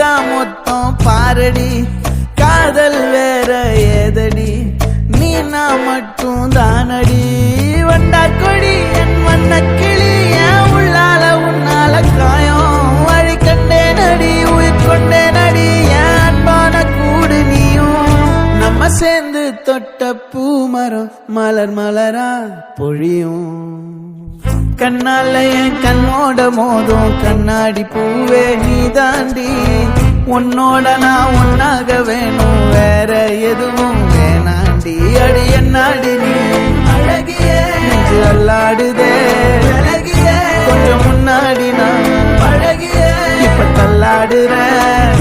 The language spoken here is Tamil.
மொத்தம் பாரடி? காதல் வேற ஏதடி? நீ நான் மட்டும் தானடி? வண்டா கொடி என் வண்ண கிளி என் உள்ளால உன்னால காயம். வழி கண்டே நடி உயிர் கொண்டே நடி என் அன்பான கூடு நீயும். நம்ம சேர்ந்து தொட்ட பூமரம் மலர் மலரா பொழியும். கண்ணால என் கண்ணோட மோதும் கண்ணாடி பூவே நீ தாண்டி உன்னோட நான் ஒன்னாக வேணும் வேற எதுவும் வேணாண்டி. அடி என்னாடி நீ அழகிய அல்லாடுதே. அழகிய கொஞ்சம் முன்னாடி நான் அழகிய இப்ப தள்ளாடுறேன்.